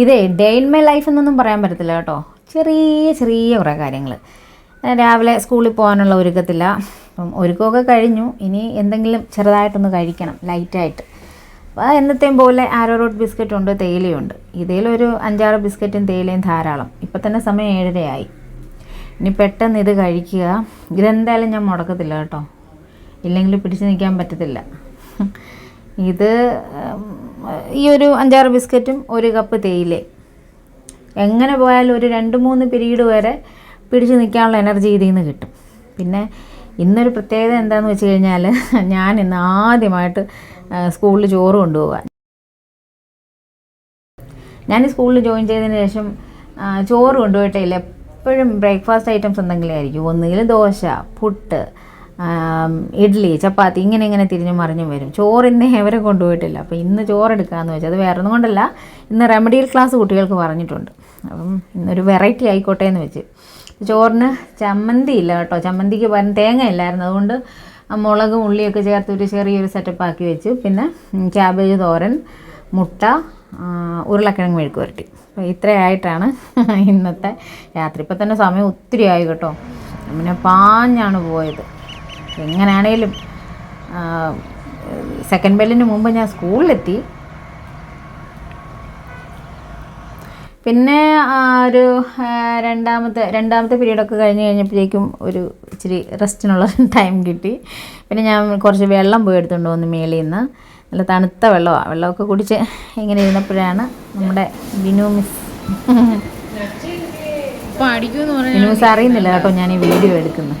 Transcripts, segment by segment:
ഇതേ day in my life എന്നൊന്നും പറയാൻ പറ്റത്തില്ല കേട്ടോ. ചെറിയ ചെറിയ കുറേ കാര്യങ്ങൾ രാവിലെ സ്കൂളിൽ പോകാനുള്ള ഒരുക്കത്തില്ല. അപ്പം ഒരുക്കമൊക്കെ കഴിഞ്ഞു. ഇനി എന്തെങ്കിലും ചെറുതായിട്ടൊന്ന് കഴിക്കണം ലൈറ്റായിട്ട് അപ്പോൾ എന്നത്തെയും പോലെ ആരോ റോഡ് ബിസ്ക്കറ്റ് ഉണ്ട് തേയിലയുണ്ട്. ഇതിലൊരു അഞ്ചാറ് ബിസ്ക്കറ്റും തേയിലയും ധാരാളം. ഇപ്പം തന്നെ സമയം ഏഴരയായി. ഇനി പെട്ടെന്ന് ഇത് കഴിക്കുക. ഇതെന്തായാലും ഞാൻ മുടക്കത്തില്ല കേട്ടോ. ഇല്ലെങ്കിൽ പിടിച്ചു നിൽക്കാൻ പറ്റത്തില്ല. ഇത് ഈ ഒരു അഞ്ചാറ് ബിസ്ക്കറ്റും ഒരു കപ്പ് തേയില എങ്ങനെ പോയാലും ഒരു രണ്ട് മൂന്ന് പിരീഡ് വരെ പിടിച്ചു നിൽക്കാനുള്ള എനർജി ഇതിൽ നിന്ന് കിട്ടും. പിന്നെ ഇന്നൊരു പ്രത്യേകത എന്താണെന്ന് വെച്ച് കഴിഞ്ഞാൽ ഞാൻ ഇന്ന് ആദ്യമായിട്ട് സ്കൂളിൽ ചോറ് കൊണ്ടുപോകാൻ ഞാൻ സ്കൂളിൽ ജോയിൻ ചെയ്തതിന് ശേഷം ചോറ് ചോറ് കൊണ്ടുപോയിട്ടില്ല എപ്പോഴും ബ്രേക്ക്ഫാസ്റ്റ് ഐറ്റംസ് എന്തെങ്കിലും ആയിരിക്കും. ഒന്നുകിൽ ദോശ പുട്ട് ഇഡ്ഡലി ചപ്പാത്തി ഇങ്ങനെ ഇങ്ങനെ തിരിഞ്ഞു മറിഞ്ഞും വരും. ചോറ് ഇന്ന് എവരെ കൊണ്ടുപോയിട്ടില്ല. അപ്പോൾ ഇന്ന് ചോറ് എടുക്കാമെന്ന് വെച്ചാൽ അത് വേറെ ഒന്നും കൊണ്ടല്ല. ഇന്ന് റെമഡിയൽ ക്ലാസ് കുട്ടികൾക്ക് പറഞ്ഞിട്ടുണ്ട്. അപ്പം ഇന്നൊരു വെറൈറ്റി ആയിക്കോട്ടെ എന്ന് വെച്ച്. ചോറിന് ചമ്മന്തി ഇല്ല കേട്ടോ. ചമ്മന്തിക്ക് പകരം തേങ്ങ ഇല്ലായിരുന്നു. അതുകൊണ്ട് മുളകും ഉള്ളിയൊക്കെ ചേർത്ത് ഒരു ചെറിയൊരു സെറ്റപ്പ് ആക്കി വെച്ച് പിന്നെ ക്യാബേജ് തോരൻ മുട്ട ഉരുളക്കിഴങ്ങ് മെഴുക്ക് പുരട്ടി. അപ്പോൾ ഇത്രയായിട്ടാണ് ഇന്നത്തെ രാത്രി. ഇപ്പം തന്നെ സമയം ഒത്തിരി ആയി കേട്ടോ. പിന്നെ പാഞ്ഞാണ് പോയത്. എങ്ങനെയാണേലും സെക്കൻഡ് ബെല്ലിന് മുമ്പ് ഞാൻ സ്കൂളിലെത്തി. പിന്നെ ഒരു രണ്ടാമത്തെ രണ്ടാമത്തെ പീരീഡൊക്കെ കഴിഞ്ഞ് കഴിഞ്ഞപ്പോഴേക്കും ഒരു ഇച്ചിരി റെസ്റ്റിനുള്ള ടൈം കിട്ടി. പിന്നെ ഞാൻ കുറച്ച് വെള്ളം പോയി എടുത്തുകൊണ്ട് വന്നു മേളിൽ നിന്ന് നല്ല തണുത്ത വെള്ളമാണ് വെള്ളമൊക്കെ കുടിച്ച് ഇങ്ങനെ ഇരുന്നപ്പോഴാണ് നമ്മുടെ ബിനു മിസ് ബിനു മിസ് അറിയുന്നില്ല കേട്ടോ ഞാൻ ഈ വീഡിയോ എടുക്കുന്നത്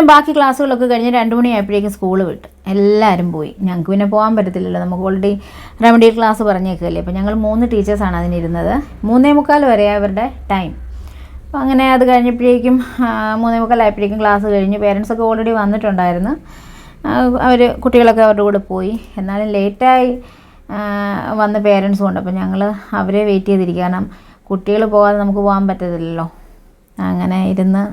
അങ്ങനെ ബാക്കി ക്ലാസ്സുകളൊക്കെ കഴിഞ്ഞ് രണ്ട് മണിയായപ്പോഴേക്കും സ്കൂൾ വിട്ടു. എല്ലാവരും പോയി. ഞങ്ങൾക്ക് പിന്നെ പോകാൻ പറ്റത്തില്ലല്ലോ. നമുക്ക് ഓൾറെഡി റെമഡിയൽ ക്ലാസ് പറഞ്ഞേക്കല്ലേ അപ്പോൾ ഞങ്ങൾ മൂന്ന് ടീച്ചേഴ്സാണ് അതിനിരുന്നത്. മൂന്നേ മുക്കാൽ വരെ അവരുടെ ടൈം അപ്പോൾ അങ്ങനെ അത് കഴിഞ്ഞപ്പോഴേക്കും മൂന്നേ മുക്കാലായപ്പോഴേക്കും ക്ലാസ് കഴിഞ്ഞ് പേരൻസൊക്കെ ഓൾറെഡി വന്നിട്ടുണ്ടായിരുന്നു. അവർ കുട്ടികളൊക്കെ അവരുടെ കൂടെ പോയി. എന്നാലും ലേറ്റായി വന്ന പേരൻസും ഉണ്ട്. അപ്പോൾ ഞങ്ങൾ അവരെ വെയിറ്റ് ചെയ്തിരിക്കുക കാരണം കുട്ടികൾ പോകാതെ നമുക്ക് പോകാൻ പറ്റത്തില്ലല്ലോ. അങ്ങനെ ഇരുന്ന്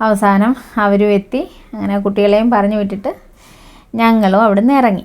അവസാനം അവരും എത്തി. അങ്ങനെ കുട്ടികളെയും പറഞ്ഞു വിട്ടിട്ട് ഞങ്ങളും അവിടെ ഇറങ്ങി.